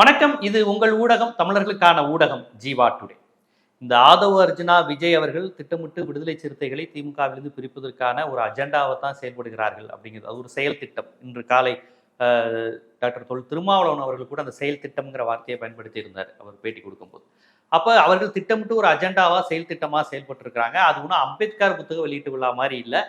வணக்கம் இது உங்கள் ஊடகம் தமிழர்களுக்கான ஊடகம் ஜீவா டுடே. இந்த ஆதவ அர்ஜுனா விஜய் அவர்கள் திட்டமிட்டு விடுதலை சிறுத்தைகளை திமுகவிலிருந்து பிரிப்பதற்கான ஒரு அஜெண்டாவை தான் செயல்படுகிறார்கள் அப்படிங்கிறது. அது ஒரு செயல் திட்டம். இன்று காலை டாக்டர் தொல் திருமாவளவன் அவர்கள் கூட அந்த செயல் திட்டம்ங்கிற வார்த்தையை பயன்படுத்தி இருந்தார். அவர் பேட்டி கொடுக்கும்போது. அப்போ அவர்கள் திட்டமிட்டு ஒரு அஜெண்டாவாக செயல் திட்டமாக செயல்பட்டுருக்கிறாங்க. அது ஒன்றும் அம்பேத்கர் புத்தக வெளியீட்டு விழா மாதிரி இல்லை.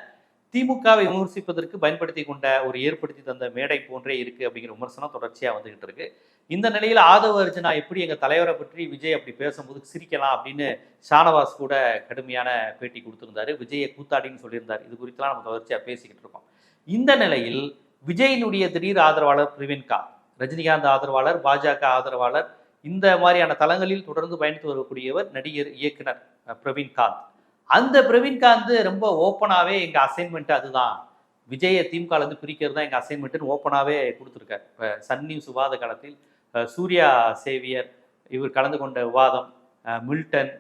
திமுகவை விமர்சிப்பதற்கு பயன்படுத்தி கொண்ட ஒரு ஏற்படுத்தி தந்த மேடை போன்றே இருக்கு அப்படிங்கிற விமர்சனம் தொடர்ச்சியாக வந்துகிட்டு இருக்கு. இந்த நிலையில் ஆதவ அர்ஜுனா எப்படி எங்க தலைவரை பற்றி விஜய் அப்படி பேசும்போது சிரிக்கலாம் அப்படின்னு ஷானவாஸ் கூட கடுமையான பேட்டி கொடுத்திருந்தாரு. விஜயை கூத்தாடின்னு சொல்லியிருந்தார். இது குறித்தெல்லாம் நம்ம தொடர்ச்சியாக பேசிக்கிட்டு இருக்கோம். இந்த நிலையில் விஜயினுடைய திடீர் ஆதரவாளர் பிரவீன்கா ரஜினிகாந்த் ஆதரவாளர் பாஜக ஆதரவாளர் இந்த மாதிரியான தளங்களில் தொடர்ந்து பயணித்து வரக்கூடியவர் நடிகர் இயக்குனர் அஹ், பிரவீன்காந்த் அந்த பிரவீன்காந்த் ரொம்ப ஓப்பனாகவே எங்கள் அசைன்மெண்ட் அதுதான். விஜயை திமுகலேருந்து பிரிக்கிறது தான் எங்கள் அசைன்மெண்ட்டுன்னு ஓப்பனாகவே கொடுத்துருக்காரு. இப்போ சன் நியூஸ் விவாத காலத்தில் சூர்யா சேவியர் இவர் கலந்து கொண்ட விவாதம் மில்டன்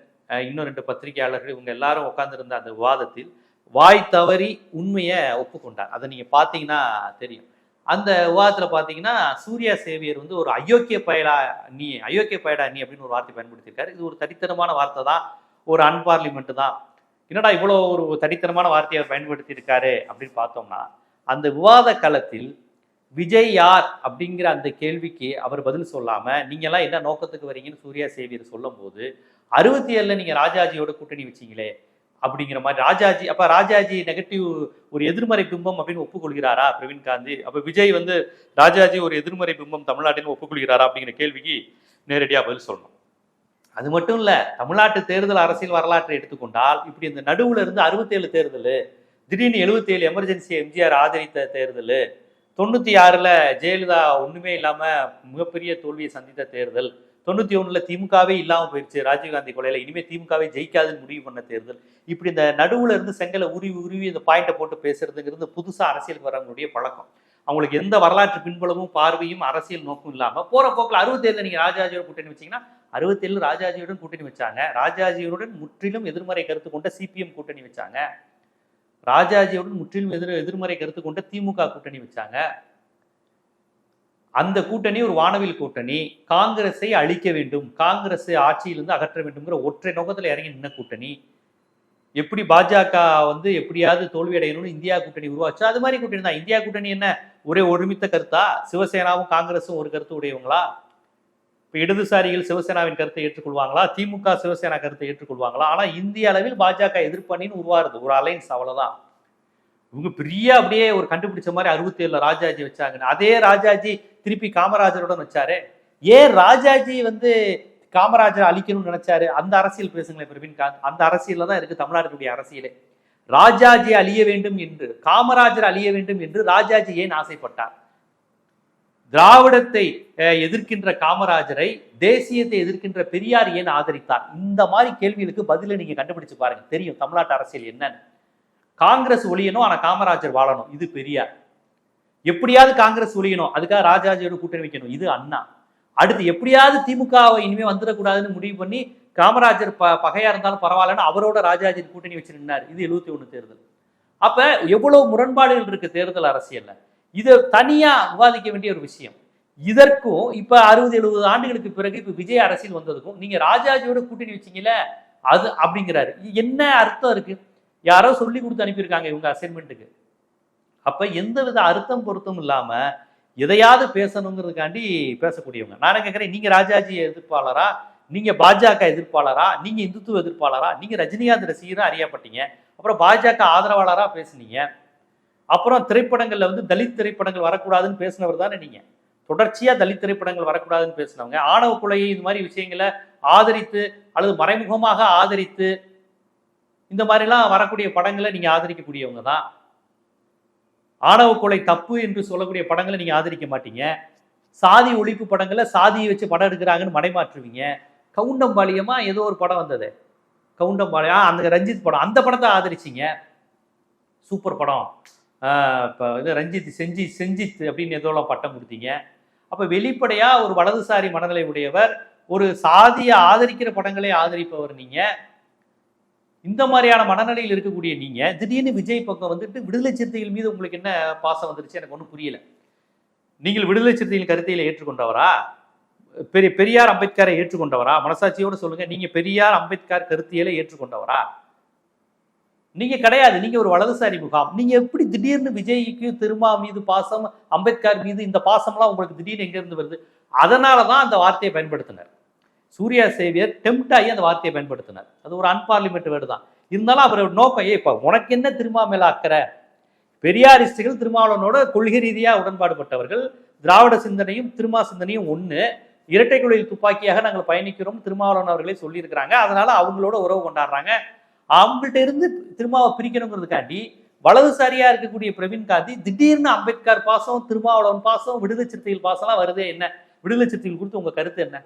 இன்னும் ரெண்டு பத்திரிகையாளர்கள் இவங்க எல்லாரும் உட்காந்துருந்த அந்த விவாதத்தில் வாய் தவறி உண்மையை ஒப்புக்கொண்டார். அதை நீங்கள் பார்த்தீங்கன்னா தெரியும். அந்த விவாதத்தில் பார்த்தீங்கன்னா சூர்யா சேவியர் வந்து ஒரு அயோக்கிய பயலா நீ அயோக்கிய பயடா நீ அப்படின்னு ஒரு வார்த்தை பயன்படுத்தியிருக்காரு. இது ஒரு தனித்தனமான வார்த்தை தான். ஒரு அன்பார்லிமெண்ட் தான். என்னடா இவ்வளோ ஒரு தனித்தனமான வார்த்தையை அவர் பயன்படுத்தி இருக்காரு அப்படின்னு பார்த்தோம்னா அந்த விவாத களத்தில் விஜய் யார் அப்படிங்கிற அந்த கேள்விக்கு அவர் பதில் சொல்லாம நீங்க எல்லாம் என்ன நோக்கத்துக்கு வரீங்கன்னு சூர்யா சேவியர் சொல்லும்போது அறுபத்தி ஏழுல நீங்க ராஜாஜியோட கூட்டணி வச்சீங்களே அப்படிங்கிற மாதிரி ராஜாஜி அப்ப ராஜாஜி நெகட்டிவ் ஒரு எதிர்மறை பிம்பம் அப்படின்னு ஒப்புக்கொள்கிறாரா பிரவீன் காந்தி? அப்ப விஜய் வந்து ராஜாஜி ஒரு எதிர்மறை பிம்பம் தமிழ்நாட்டின்னு ஒப்புக்கொள்கிறாரா அப்படிங்கிற கேள்விக்கு நேரடியாக பதில் சொல்லணும். அது மட்டும் இல்லை தமிழ்நாட்டு தேர்தல் அரசியல் வரலாற்றை எடுத்துக்கொண்டால் இப்படி இந்த நடுவில் இருந்து அறுபத்தேழு தேர்தல் திடீர்னு எழுபத்தேழு எமர்ஜென்சி எம்ஜிஆர் ஆதரித்த தேர்தல் தொண்ணூற்றி ஆறில் ஜெயலலிதா ஒன்றுமே இல்லாமல் மிகப்பெரிய தோல்வியை சந்தித்த தேர்தல் தொண்ணூற்றி ஒன்றில் திமுகவே இல்லாமல் போயிடுச்சு ராஜீவ்காந்தி கொலையில் இனிமேல் திமுகவே ஜெயிக்காதுன்னு முடிவு பண்ண தேர்தல். இப்படி இந்த நடுவில் இருந்து செங்கலை உருவி உருவி இந்த பாயிண்ட்டை போட்டு பேசுறதுங்கிறது புதுசாக அரசியலுக்கு வரவங்களுடைய பழக்கம். அவங்களுக்கு எந்த வரலாற்று பின்புலமும் பார்வையும் அரசியல் நோக்கும் இல்லாமல் போகிற போக்கில் அறுபத்தேழு நீங்கள் ராஜராஜோட கூட்டணி வச்சீங்கன்னா அறுபத்தேழு ராஜாஜியுடன் கூட்டணி வச்சாங்க. ராஜாஜியுடன் முற்றிலும் எதிர்மறை கருத்து கொண்ட சிபிஎம் கூட்டணி வச்சாங்க. ராஜாஜியுடன் முற்றிலும் எதிர் எதிர்மறை கருத்து கொண்ட திமுக கூட்டணி வச்சாங்க. அந்த கூட்டணி ஒரு வானவில் கூட்டணி. காங்கிரஸை அழிக்க வேண்டும். காங்கிரஸ் ஆட்சியிலிருந்து அகற்ற வேண்டும்ங்கிற ஒற்றை நோக்கத்துல இறங்கி நின்ன கூட்டணி. எப்படி பாஜக வந்து எப்படியாவது தோல்வி அடையணும்னு இந்தியா கூட்டணி உருவாச்சு? அது மாதிரி கூட்டணி தான். இந்தியா கூட்டணி என்ன? ஒரே ஒருமித்த கருத்தா? சிவசேனாவும் காங்கிரஸும் ஒரு கருத்து உடையவங்களா? இப்போ இடதுசாரிகள் சிவசேனாவின் கருத்தை ஏற்றுக்கொள்வாங்களா? திமுக சிவசேனா கருத்தை ஏற்றுக்கொள்வாங்களா? ஆனால் இந்திய அளவில் பாஜக எதிர்ப்பணின்னு உருவாருது. ஒரு அலைன்ஸ் அவ்வளோதான் இவங்க பெரிய அப்படியே ஒரு கண்டுபிடிச்ச மாதிரி அறுபத்தி ஏழுல ராஜாஜி வச்சாங்கன்னு. அதே ராஜாஜி திருப்பி காமராஜருடன் வச்சாரு. ஏன் ராஜாஜி வந்து காமராஜர் அழிக்கணும்னு நினைச்சாரு? அந்த அரசியல் பேசுங்களேன் பிரவீன் காந்த். அந்த அரசியல்ல தான் இருக்கு தமிழ்நாட்டுடைய அரசியலே. ராஜாஜி அழிய வேண்டும் என்று காமராஜர் அழிய வேண்டும் என்று ராஜாஜி ஏன் ஆசைப்பட்டார்? திராவிடத்தை எதிர்க்கின்ற காமராஜரை தேசியத்தை எதிர்க்கின்ற பெரியார் ஏன் ஆதரித்தார்? இந்த மாதிரி கேள்விகளுக்கு பதிலை நீங்க கண்டுபிடிச்சு பாருங்க. தெரியும் தமிழ்நாட்டு அரசியல் என்னன்னு. காங்கிரஸ் ஒழியணும் ஆனா காமராஜர் வாழணும். இது பெரியார். எப்படியாவது காங்கிரஸ் ஒழியணும். அதுக்காக ராஜாஜியோட கூட்டணி வைக்கணும். இது அண்ணா. அடுத்து எப்படியாவது திமுகவை இனிமே வந்துடக்கூடாதுன்னு முடிவு பண்ணி காமராஜர் ப பகையா இருந்தாலும் பரவாயில்லன்னு அவரோட ராஜாஜின் கூட்டணி வச்சிருந்தார். இது எழுபத்தி ஒன்று தேர்தல். அப்ப எவ்வளவு முரண்பாடுகள் இருக்கு தேர்தல் அரசியல்ல? இது தனியாக விவாதிக்க வேண்டிய ஒரு விஷயம். இதற்கும் இப்போ அறுபது எழுபது ஆண்டுகளுக்கு பிறகு இப்போ விஜய் அரசியல் வந்ததுக்கும் நீங்கள் ராஜாஜியோட கூட்டணி வச்சீங்கல்ல அது அப்படிங்கிறாரு. என்ன அர்த்தம் இருக்கு? யாரோ சொல்லி கொடுத்து அனுப்பியிருக்காங்க இவங்க அசைன்மெண்ட்டுக்கு. அப்போ எந்த வித அர்த்தம் பொருத்தம் இல்லாமல் எதையாவது பேசணுங்கிறதுக்காண்டி பேசக்கூடியவங்க. நான் கேட்குறேன் நீங்கள் ராஜாஜி எதிர்ப்பாளரா? நீங்கள் பாஜக எதிர்ப்பாளரா? நீங்கள் இந்துத்துவ எதிர்ப்பாளரா? நீங்கள் ரஜினிகாந்த் ரசிகராக அறியப்பட்டீங்க. அப்புறம் பாஜக ஆதரவாளராக பேசுனீங்க. அப்புறம் திரைப்படங்களில் வந்து தலித் திரைப்படங்கள் வரக்கூடாதுன்னு பேசினவர் தானே நீங்கள் தொடர்ச்சியாக தலித் திரைப்படங்கள் வரக்கூடாதுன்னு பேசினவங்க. ஆணவ கொலையை இது மாதிரி விஷயங்களை ஆதரித்து அல்லது மறைமுகமாக ஆதரித்து இந்த மாதிரிலாம் வரக்கூடிய படங்களை நீங்கள் ஆதரிக்கக்கூடியவங்க தான். ஆணவ கொலை தப்பு என்று சொல்லக்கூடிய படங்களை நீங்கள் ஆதரிக்க மாட்டீங்க. சாதி ஒழிப்பு படங்களை சாதியை வச்சு படம் எடுக்கிறாங்கன்னு மடைமாற்றுவீங்க. கவுண்டம்பாளையமா ஏதோ ஒரு படம் வந்தது. கவுண்டம்பாளையம் ஆ, அந்த ரஞ்சித் படம். அந்த படத்தை ஆதரிச்சீங்க. சூப்பர் படம். இப்போ இது ரஞ்சித் செஞ்சி செஞ்சித் அப்படின்னு ஏதோ பட்டம் கொடுத்தீங்க. அப்போ வெளிப்படையாக ஒரு வலதுசாரி மனநிலை உடையவர் ஒரு சாதியை ஆதரிக்கிற படங்களை ஆதரிப்பவர் நீங்கள் இந்த மாதிரியான மனநிலையில் இருக்கக்கூடிய நீங்கள் திடீர்னு விஜய் பக்கம் வந்துட்டு விடுதலை சிறுத்தைகள் மீது உங்களுக்கு என்ன பாசம் வந்துருச்சு? எனக்கு ஒன்றும் புரியல. நீங்கள் விடுதலை சிறுத்தைகள் கருத்தையில் ஏற்றுக்கொண்டவரா? பெரிய பெரியார் அம்பேத்கரை ஏற்றுக்கொண்டவரா? மனசாட்சியோடு சொல்லுங்கள் நீங்கள் பெரியார் அம்பேத்கர் கருத்தியலை ஏற்றுக்கொண்டவரா? நீங்க கிடையாது. நீங்க ஒரு வலதுசாரி முகாம். நீங்க எப்படி திடீர்னு விஜய்க்கு திருமா மீது பாசம் அம்பேத்கர் மீது இந்த பாசம்லாம் உங்களுக்கு திடீர்னு எங்க இருந்து வருது? அதனால தான் அந்த வார்த்தையை பயன்படுத்தினர். சூர்யா சேவியர் டெம்ட் ஆகி அந்த வார்த்தையை பயன்படுத்தினார். அது ஒரு அன்பார்லிமெண்ட் வேர்டு தான். இருந்தாலும் அவரோட நோக்கம் ஏ இப்போ உனக்கு என்ன திருமா மேல அக்கறை? பெரியாரிஸ்டுகள் திருமாவளவனோட கொள்கை ரீதியாக உடன்பாடுபட்டவர்கள் திராவிட சிந்தனையும் திருமா சிந்தனையும் ஒன்று இரட்டை குழியில் துப்பாக்கியாக நாங்கள் பயணிக்கிறோம் திருமாவளவன் அவர்களே சொல்லியிருக்கிறாங்க. அதனால அவங்களோட உறவு கொண்டாடுறாங்க. அவங்கள்ட்ட இருந்து திருமாவை பிரிக்கணுங்கிறதுக்காண்டி வலதுசாரியா இருக்கக்கூடிய பிரவீன் காந்தி திடீர்னு அம்பேத்கர் பாசம் திருமாவளவன் பாசம் விடுதலை சிறுத்தைகள் பாசம்லாம் வருதே என்ன? விடுதலை சிறுத்தைகள் குறித்து உங்க கருத்து என்ன?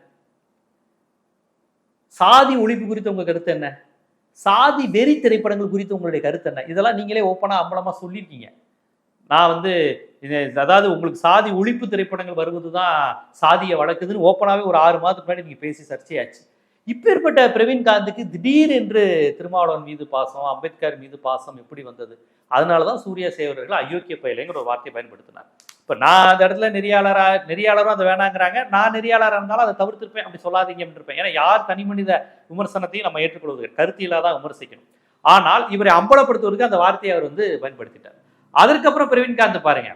சாதி ஒழிப்பு குறித்து உங்க கருத்து என்ன? சாதி வெறி திரைப்படங்கள் குறித்து உங்களுடைய கருத்து என்ன? இதெல்லாம் நீங்களே ஓப்பனா அம்பலமா சொல்லியிருக்கீங்க. நான் வந்து அதாவது உங்களுக்கு சாதி ஒழிப்பு திரைப்படங்கள் வருவது தான் சாதியை வளர்க்குதுன்னு ஓப்பனாகவே ஒரு ஆறு மாதத்துக்கு முன்னாடி நீங்கள் பேசி சர்ச்சையாச்சு. இப்பேற்பட்ட பிரவீன் காந்திக்கு திடீர் என்று திருமாவளவன் மீது பாசம் அம்பேத்கர் மீது பாசம் எப்படி வந்தது? அதனால தான் சூரிய சேவர்கள் அயோக்கிய பயிலைங்கிற ஒரு வார்த்தையை பயன்படுத்தினார் இப்போ நான் அந்த இடத்துல நெறியாளரா நெறியாளரும் அதை வேணாங்கிறாங்க. நான் நெறியாளராக இருந்தாலும் அதை தவிர்த்திருப்பேன் அப்படி சொல்லாதீங்கன்னு இருப்பேன். ஏன்னா யார் தனி மனித விமர்சனத்தையும் நம்ம ஏற்றுக்கொள்வது கருத்து தான் விமர்சிக்கணும். ஆனால் இவரை அம்பலப்படுத்துவதற்கு அந்த வார்த்தையை அவர் வந்து பயன்படுத்திட்டார். அதற்கப்புறம் பிரவீன் காந்த் பாருங்க.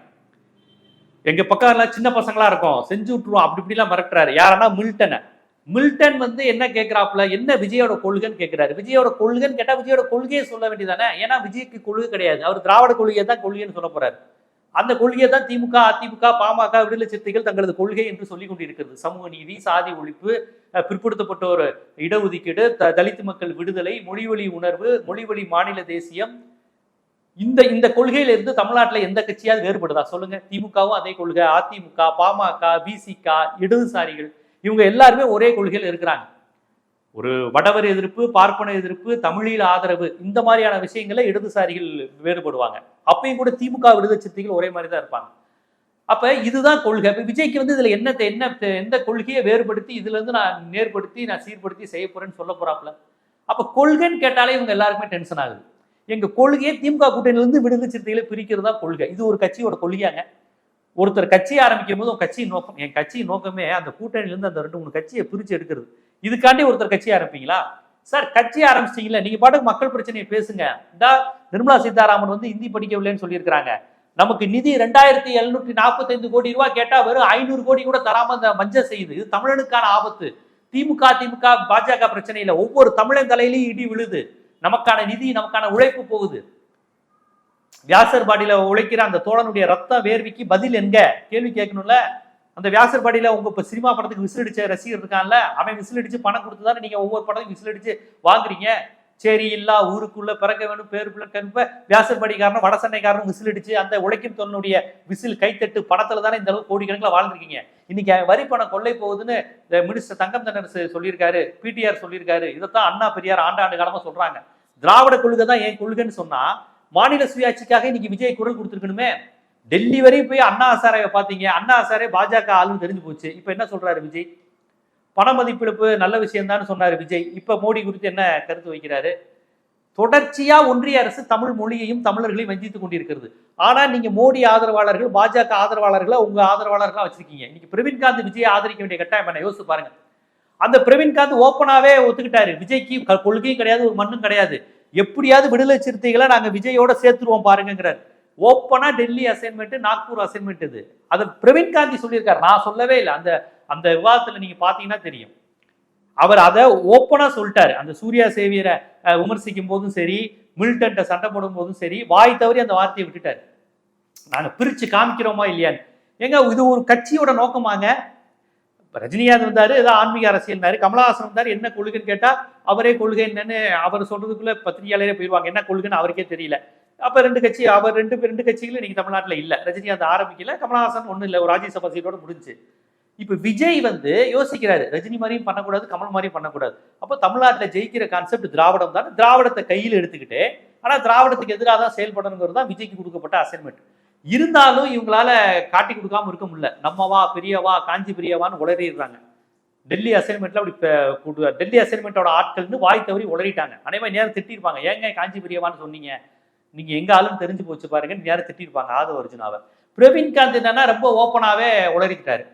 எங்க பக்கம் எல்லாம் சின்ன பசங்களா இருக்கும். செஞ்சு விட்டுருவோம். அப்படி இப்படிலாம் மிரட்டுறாரு. யாரன்னா மில்டனை. மில்டன் வந்து என்ன கேட்கிறாப்புல என்ன விஜயோட கொள்கைன்னு கேட்கிறாரு விஜயோட கொள்கைன்னு கேட்டால் விஜயோட கொள்கையை சொல்ல வேண்டியதானே? ஏன்னா விஜய்க்கு கொள்கை கிடையாது. அவர் திராவிட கொள்கையை தான் கொள்கைன்னு சொல்ல போறாரு. அந்த கொள்கையை தான் திமுக அதிமுக பாமக விடுதலை சிறுத்தைகள் தங்களது கொள்கை என்று சொல்லிக் கொண்டிருக்கிறது. சமூக நீதி சாதி ஒழிப்பு அஹ், பிற்படுத்தப்பட்டோர் இடஒதுக்கீடு த- தலித்து மக்கள் விடுதலை மொழிவழி உணர்வு மொழிவழி மாநில தேசியம். இந்த இந்த கொள்கையிலிருந்து தமிழ்நாட்டில் எந்த கட்சியாவது வேறுபடுதா? சொல்லுங்க. திமுகவும் அதே கொள்கை. அதிமுக பாமக பிசிக இடதுசாரிகள். இவங்க எல்லாருமே ஒரே கொள்கையில் இருக்கிறாங்க. ஒரு வடவர் எதிர்ப்பு பார்ப்பன எதிர்ப்பு தமிழீழ ஆதரவு இந்த மாதிரியான விஷயங்களை இடதுசாரிகள் வேறுபடுவாங்க. அப்பயும் கூட திமுக விடுதலை சிறுத்தைகள் ஒரே மாதிரி தான் இருப்பாங்க. அப்ப இதுதான் கொள்கை. விஜய்க்கு வந்து இதுல என்ன என்ன எந்த கொள்கையை வேறுபடுத்தி இதுல இருந்து நான் நேர்படுத்தி நான் சீர்படுத்தி செய்ய போறேன்னு சொல்ல போறாப்ல அப்ப கொள்கைன்னு கேட்டாலே இவங்க எல்லாருக்குமே டென்ஷன் ஆகுது. எங்க கொள்கையை திமுக கூட்டணியிலிருந்து விடுதலை சிறுத்தைகளை பிரிக்கிறதா கொள்கை. இது ஒரு கட்சியோட கொள்கையாங்க. ஒருத்தர் கட்சி ஆரம்பிக்கும் போது கட்சியின் நோக்கம் என் கட்சியின் நோக்கமே அந்த கூட்டணியிலேருந்து அந்த ரெண்டு மூணு கட்சியை பிரிச்சு எடுக்கிறது. இதுக்காண்டி ஒருத்தர் கட்சி ஆரம்பிப்பீங்களா? சார் கட்சி ஆரம்பிச்சிட்டீங்களா நீங்க பாட்டுக்கு மக்கள் பிரச்சனையை பேசுங்க. இந்த நிர்மலா சீதாராமன் வந்து ஹிந்தி படிக்கவில்லைன்னு சொல்லியிருக்கிறாங்க. நமக்கு நிதி ரெண்டாயிரத்தி எழுநூற்றி நாற்பத்தைந்து கோடி ரூபாய் கேட்டா வெறும் ஐநூறு கோடி கூட தராம இந்த மஞ்சள் செய்யுது. இது தமிழனுக்கான ஆபத்து. திமுக திமுக பாஜக பிரச்சனை இல்லை ஒவ்வொரு தமிழன் தலையிலையும் இடி விழுது. நமக்கான நிதி நமக்கான உழைப்பு போகுது. வியாசர் பாடியில உழைக்கிற அந்த தோழனுடைய ரத்த வேர்விக்கு பதில் எங்க கேள்வி கேட்கணும்ல? அந்த வியாசர் பாடியில உங்க இப்ப சினிமா படத்துக்கு விசில் அடிச்ச ரசிகர் இருக்கான்ல அவன் விசில் அடிச்சு பணம் கொடுத்து தானே நீங்க ஒவ்வொரு படத்துக்கும் விசில் அடிச்சு வாங்குறீங்க? சரி இல்லா ஊருக்குள்ள பிறக்க வேணும் பேர் பிள்ளை கருப்ப வியாசர்பாடிக்காரனும் வட விசில் அடிச்சு அந்த உழைக்கும் தொழிலுடைய விசில் கைத்தட்டு பணத்துல தானே இந்த அளவுக்கு கோடிக்கணக்கில் வாழ்ந்துருக்கீங்க? இன்னைக்கு வரி பணம் கொள்ளை போகுதுன்னு இந்த மினிஸ்டர் தங்கம் தென்னரசு சொல்லியிருக்காரு பிடிஆர் சொல்லியிருக்காரு. இதைத்தான் அண்ணா பெரியார் ஆண்டாண்டு காலமா சொல்றாங்க. திராவிட கொள்கை தான் ஏன் கொள்கைன்னு சொன்னா மாநில சுயாட்சிக்காக இன்னைக்கு விஜய் குரல் கொடுத்துருக்கணுமே. டெல்லி வரையும் போய் அண்ணா ஹசாரேவை பார்த்தீங்க. அண்ணா ஹசாரே பாஜக ஆளுன்னு தெரிஞ்சு போச்சு. இப்போ என்ன சொல்றாரு விஜய்? பண மதிப்பிழப்பு நல்ல விஷயம் தான் விஜய். இப்போ மோடி குறித்து என்ன கருத்து வைக்கிறாரு? தொடர்ச்சியா ஒன்றிய அரசு தமிழ் மொழியையும் தமிழர்களையும் வஞ்சித்துக் கொண்டிருக்கிறது. ஆனா நீங்க மோடி ஆதரவாளர்கள் பாஜக ஆதரவாளர்களை உங்க ஆதரவாளர்களா வச்சிருக்கீங்க. இன்னைக்கு பிரவீன் காந்த் விஜய் ஆதரிக்க வேண்டிய கட்டாயம் என்ன? யோசிச்சு பாருங்க. அந்த பிரவீன் காந்த் ஓப்பனாவே ஒத்துக்கிட்டாரு. விஜய்க்கு கொள்கையும் கிடையாது ஒரு மண்ணும் கிடையாது. எப்படியாவது விடுதலை சிறுத்தைகளை நாங்கள் விஜயோட சேர்த்துருவோம் பாருங்கிறார் ஓப்பனாக டெல்லி அசைன்மெண்ட் நாக்பூர் அசைன்மெண்ட் இது. அதை பிரவீன் காந்தி சொல்லியிருக்காரு. நான் சொல்லவே இல்லை. அந்த அந்த விவாதத்தில் நீங்கள் பார்த்தீங்கன்னா தெரியும். அவர் அதை ஓப்பனாக சொல்லிட்டாரு. அந்த சூர்யா சேவியரை விமர்சிக்கும் போதும் சரி மில்டன்ட்ட சண்டை போடும் போதும் சரி வாய் தவறி அந்த வார்த்தையை விட்டுட்டாரு. நாங்கள் பிரித்து காமிக்கிறோமா இல்லையான்னு. ஏங்க இது ஒரு கட்சியோட நோக்கமாங்க. ரஜினிகாந்த் வந்தார் ஏதோ ஆன்மீக அரசியல்னாரு கமலஹாசன் வந்தார் என்ன கொள்கைன்னு கேட்டால் அவரே கொள்கை என்னன்னு அவர் சொல்றதுக்குள்ள பத்திரிகையாளரே போயிடுவாங்க என்ன கொள்கைன்னு அவருக்கே தெரியல. அப்போ ரெண்டு கட்சி அவர் ரெண்டு ரெண்டு கட்சிகளும் இன்னைக்கு தமிழ்நாட்டில் இல்லை. ரஜினிகாந்த் ஆரம்பிக்கல கமலஹாசன் ஒன்றும் இல்லை. ஒரு ராஜ்யசபா சீட்டோட முடிஞ்சு. இப்போ விஜய் வந்து யோசிக்கிறாரு ரஜினி மாதிரியும் பண்ணக்கூடாது கமல் மாதிரியும் பண்ணக்கூடாது. அப்போ தமிழ்நாட்டில் ஜெயிக்கிற கான்செப்ட் திராவிடம் தான் திராவிடத்தை கையில் எடுத்துக்கிட்டு ஆனால் திராவிடத்துக்கு எதிராக தான் செயல்படணுங்கிறது தான் விஜய்க்கு கொடுக்கப்பட்ட அசைன்மெண்ட் இருந்தாலும் இவங்களால காட்டி கொடுக்காம இருக்க முடியல. நம்மவா பெரியவா காஞ்சி பெரியவான்னு உளறிடுறாங்க. டெல்லி அசைன்மெண்ட்ல அப்படி ப- டெல்லி அசைன்மெண்ட்டோட ஆட்கள்னு வாய் தவறி உளறிட்டாங்க. அதே மாதிரி நேரம் திட்டிருப்பாங்க. ஏங்க காஞ்சி பெரியவான்னு சொன்னீங்க? நீங்க எங்க ஆளுன்னு தெரிஞ்சு போச்சு பாருங்க. நேரம் திட்டிருப்பாங்க ஆதவ அர்ஜுனாவை. பிரவீன்காந்த் என்னன்னா ரொம்ப ஓப்பனாவே உளறிக்கிட்டாரு.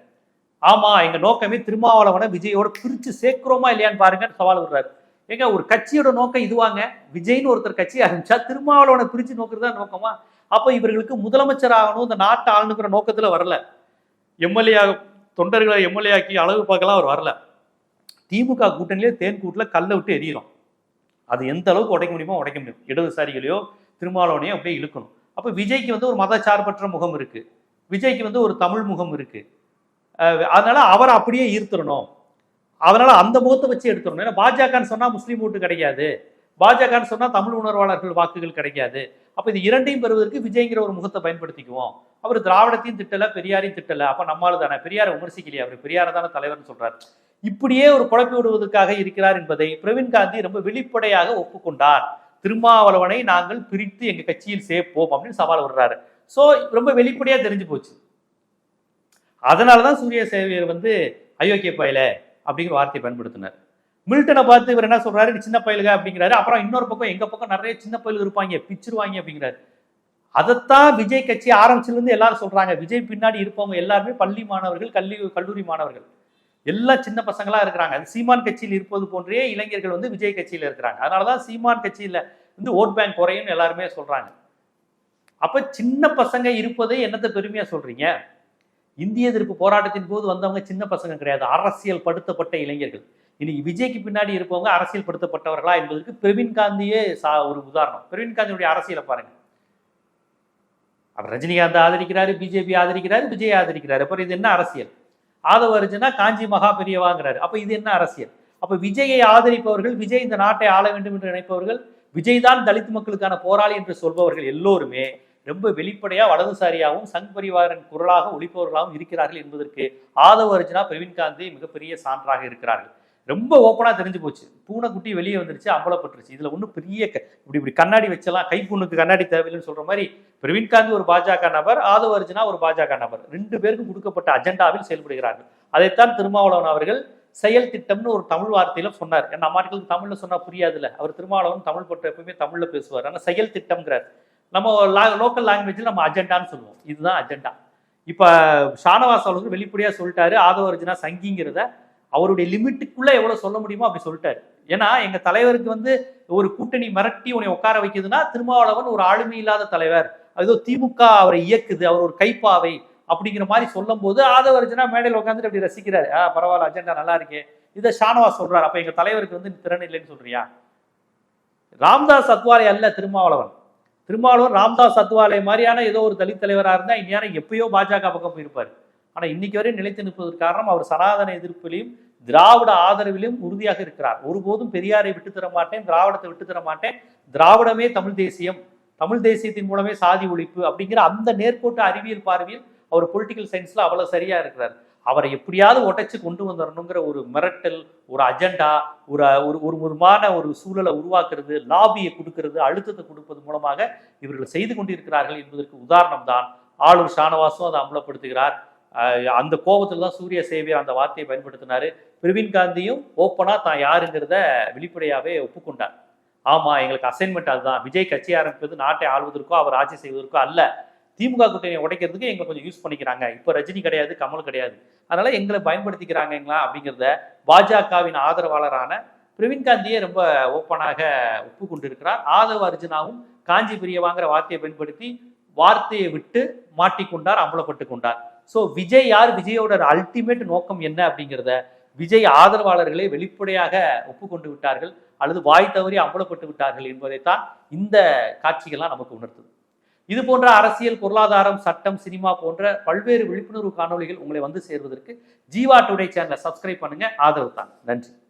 ஆமா எங்க நோக்கமே திருமாவளவனை விஜயோட பிரிச்சு சேர்க்கிறோமா இல்லையான்னு பாருங்கன்னு சவால் விடுறாரு. ஏங்க ஒரு கட்சியோட நோக்கம் இதுவாங்க. விஜய்னு ஒருத்தர் கட்சி ஆரம்பிச்சா திருமாவளவனை பிரிச்சு நோக்குறதா நோக்கமா? அப்போ இவர்களுக்கு முதலமைச்சர் ஆகணும் இந்த நாட்டை ஆளுங்கிற நோக்கத்தில் வரல. எம்எல்ஏ தொண்டர்களை எம்எல்ஏ ஆக்கி அளவு பார்க்கலாம் அவர் வரல. திமுக கூட்டணியிலே தேன் கூட்டில் கல்லை விட்டு எரியிறோம் அது எந்த அளவுக்கு உடைக்க முடியுமோ உடைக்க முடியும். இடதுசாரிகளையோ திருமாவளவனையோ அப்படியே இழுக்கணும். அப்போ விஜய்க்கு வந்து ஒரு மதச்சார்பற்ற முகம் இருக்கு. விஜய்க்கு வந்து ஒரு தமிழ் முகம் இருக்கு. அதனால் அதனால அவரை அப்படியே ஈர்த்துடணும். அதனால அந்த முகத்தை வச்சு எடுத்துடணும். ஏன்னா பாஜகன்னு சொன்னால் முஸ்லீம் ஓட்டு கிடைக்காது. பாஜகன்னு சொன்னால் தமிழ் உணர்வாளர்கள் வாக்குகள் கிடைக்காது. அப்போ இது இரண்டையும் பெறுவதற்கு விஜய்ங்கிற ஒரு முகத்தை பயன்படுத்திக்குவோம். அவர் திராவிடத்தையும் திட்டலை பெரியாரையும் திட்டலை. அப்போ நம்மால தானே. பெரியாரை விமர்சிக்கலையே அவர். பெரியார தானே தலைவர்னு சொல்கிறார் இப்படியே ஒரு குழப்பி விடுவதற்காக இருக்கிறார் என்பதை பிரவீன் காந்தி ரொம்ப வெளிப்படையாக ஒப்புக்கொண்டார். திருமாவளவனை நாங்கள் பிரித்து எங்கள் கட்சியில் சேர்ப்போம் அப்படின்னு சவால் விடுறாரு. ஸோ ரொம்ப வெளிப்படையாக தெரிஞ்சு போச்சு. அதனாலதான் சூரிய சேவியர் வந்து அயோக்கிய பயல அப்படிங்கிற வார்த்தையை பயன்படுத்தினார். மில்டனை பார்த்து இவர் என்ன சொல்றாரு? "நீ சின்ன பயலுக அப்படிங்கிறாரு. அப்புறம் இன்னொரு பக்கம் எங்க பக்கம் நிறைய சின்ன பயலுக இருப்பாங்க. பிச்சிருவாங்க அப்படிங்கிறாரு. அதைத்தான் விஜய் கட்சி ஆரம்பிச்சிலிருந்து எல்லாரும் சொல்றாங்க. விஜய் பின்னாடி இருப்பவங்க எல்லாருமே பள்ளி மாணவர்கள் கல்வி கல்லூரி மாணவர்கள். எல்லாம் சின்ன பசங்களா இருக்கிறாங்க. அது சீமான் கட்சியில் இருப்பது போன்றே இளைஞர்கள் வந்து விஜய் கட்சியில இருக்கிறாங்க. அதனாலதான் சீமான் கட்சியில வந்து ஓட் பேங்க் குறையும் எல்லாருமே சொல்றாங்க. அப்ப சின்ன பசங்க இருப்பதை என்னத்தை பெருமையா சொல்றீங்க? இந்திய எதிர்ப்பு போராட்டத்தின் போது வந்தவங்க சின்ன பசங்க கிடையாது. அரசியல் படுத்தப்பட்ட இளைஞர்கள். இன்னைக்கு விஜய்க்கு பின்னாடி இருப்பவங்க அரசியல் படுத்தப்பட்டவர்களா என்பதற்கு பிரவீன் காந்தியே சா- ஒரு உதாரணம். பிரவீன் காந்தியுடைய அரசியலை பாருங்க. அவர் ரஜினிகாந்த் ஆதரிக்கிறாரு பிஜேபி ஆதரிக்கிறாரு விஜய் ஆதரிக்கிறாரு. அப்புறம் இது என்ன அரசியல்? ஆதவ அர்ஜுனா காஞ்சி மகா பெரியவாங்கிறாரு. அப்ப இது என்ன அரசியல்? அப்ப விஜயை ஆதரிப்பவர்கள் விஜய் இந்த நாட்டை ஆள வேண்டும் என்று நினைப்பவர்கள் விஜய் தான் தலித் மக்களுக்கான போராளி என்று சொல்பவர்கள் எல்லோருமே ரொம்ப வெளிப்படையா வலதுசாரியாகவும் சங் பரிவாரன் குரலாக ஒழிப்பவர்களாகவும் இருக்கிறார்கள் என்பதற்கு ஆதவ அர்ஜுனா பிரவீன் காந்தி மிகப்பெரிய சான்றாக இருக்கிறார்கள். ரொம்ப ஓப்பனாக தெரிஞ்சு போச்சு. பூனைக்குட்டி வெளியே வந்துருச்சு அம்பலப்பட்டுருச்சு இதில் ஒன்றும் பெரிய க- இப்படி இப்படி கண்ணாடி வச்சலாம் கைப்புண்ணுக்கு கண்ணாடி தேவையில்லைன்னு சொல்கிற மாதிரி பிரவீன் காந்தி ஒரு பாஜக நபர் ஆதவ அர்ஜுனா ஒரு பாஜக நபர். ரெண்டு பேருக்கும் கொடுக்கப்பட்ட அஜெண்டாவில் செயல்படுகிறார்கள். அதைத்தான் திருமாவளவன் அவர்கள் செயல் திட்டம்னு ஒரு தமிழ் வார்த்தையில சொன்னார். ஏன்னா நம்ம தமிழ்ல சொன்னா புரியாதுல்ல. அவர் திருமாவளவன் தமிழ் பற்ற எப்பவுமே தமிழ்ல பேசுவார். ஆனால் செயல் திட்டம்ங்கிறார். நம்ம லோக்கல் லாங்குவேஜில் நம்ம அஜெண்டான்னு சொல்லுவோம். இதுதான் அஜெண்டா. இப்போ ஷானவாஸ் அவர்கள் வெளிப்படையாக சொல்லிட்டாரு ஆதவ அர்ஜுனா சங்கிங்கிறத அவருடைய லிமிட்டுக்குள்ள எவ்வளவு சொல்ல முடியுமோ அப்படி சொல்லிட்டாரு. ஏன்னா எங்க தலைவருக்கு வந்து ஒரு கூட்டணி மிரட்டி உன்னை உட்கார வைக்குதுன்னா திருமாவளவன் ஒரு ஆளுமை இல்லாத தலைவர். ஏதோ திமுக அவரை இயக்குது அவர் ஒரு கைப்பாவை அப்படிங்கிற மாதிரி சொல்லும் போது ஆதவர்ஜனா மேடையில் உட்காந்துட்டு அப்படி ரசிக்கிறாரு. ஆ பரவாயில்ல அஜெண்டா நல்லா இருக்கே. இதை ஷானவா சொல்றாரு. அப்ப எங்க தலைவருக்கு வந்து திறன் இல்லைன்னு சொல்றியா? ராம்தாஸ் அத்வாலே அல்ல திருமாவளவன். திருமாவளவன் ராம்தாஸ் அத்வாலே மாதிரியான ஏதோ ஒரு தலித் தலைவராக இருந்தா இந்நேரம் எப்பயோ பாஜக பக்கம் போயிருப்பாரு. ஆனால் இன்னைக்கு வரை நிலைத்து நிற்பதற்கு காரணம் அவர் சனாதன எதிர்ப்பிலையும் திராவிட ஆதரவிலும் உறுதியாக இருக்கிறார். ஒருபோதும் பெரியாரை விட்டு தர மாட்டேன் திராவிடத்தை விட்டு தர மாட்டேன். திராவிடமே தமிழ் தேசியம். தமிழ் தேசியத்தின் மூலமே சாதி ஒழிப்பு அப்படிங்கிற அந்த நேர்கோட்டு அறிவியல் பார்வையில் அவர் பொலிட்டிக்கல் சயின்ஸ்ல அவ்வளவு சரியா இருக்கிறார். அவரை எப்படியாவது உடைச்சு கொண்டு வந்துடணுங்கிற ஒரு மிரட்டல் ஒரு அஜெண்டா ஒரு ஒரு ஒரு விதமான ஒரு சூழலை உருவாக்குறது லாபியை கொடுக்கறது அழுத்தத்தை கொடுப்பது மூலமாக இவர்கள் செய்து கொண்டிருக்கிறார்கள் என்பதற்கு உதாரணம் தான் ஆளும் ஷானவாசும் அதை அமலப்படுத்துகிறார் அந்த கோபத்தில் தான் சூரிய சேவியர் அந்த வார்த்தையை பயன்படுத்தினாரு. பிரவீன் காந்தியும் ஓப்பனா தான் யாருங்கிறத வெளிப்படையாகவே ஒப்புக்கொண்டார். ஆமா எங்களுக்கு அசைன்மெண்ட் அதுதான். விஜய் கட்சி ஆரம்பிப்பது நாட்டை ஆள்வதற்கோ அவர் ஆட்சி செய்வதற்கோ அல்ல. திமுக கூட்டணியை உடைக்கிறதுக்கு எங்களை கொஞ்சம் யூஸ் பண்ணிக்கிறாங்க. இப்போ ரஜினி கிடையாது கமல் கிடையாது. அதனால எங்களை பயன்படுத்திக்கிறாங்கங்களா அப்படிங்கிறத பாஜகவின் ஆதரவாளரான பிரவீன் காந்தியே ரொம்ப ஓப்பனாக ஒப்புக்கொண்டிருக்கிறார். ஆதவ அர்ஜுனாவும் காஞ்சி பிரியவாங்கிற வார்த்தையை பயன்படுத்தி வார்த்தையை விட்டு மாட்டிக்கொண்டார் அமலப்பட்டு கொண்டார். ஸோ விஜய் யார்? விஜயோட அல்டிமேட் நோக்கம் என்ன அப்படிங்கிறத விஜய் ஆதரவாளர்களே வெளிப்படையாக ஒப்புக்கொண்டு விட்டார்கள். அல்லது வாய் தவறி அம்பலப்பட்டு விட்டார்கள் என்பதைத்தான் இந்த காட்சிகள்லாம் நமக்கு உணர்த்துது. இது போன்ற அரசியல் பொருளாதாரம் சட்டம் சினிமா போன்ற பல்வேறு விழிப்புணர்வு காணொளிகள் உங்களை வந்து சேர்வதற்கு ஜீவா டுடே சேனலை சப்ஸ்கிரைப் பண்ணுங்க. ஆதரவு தான். நன்றி.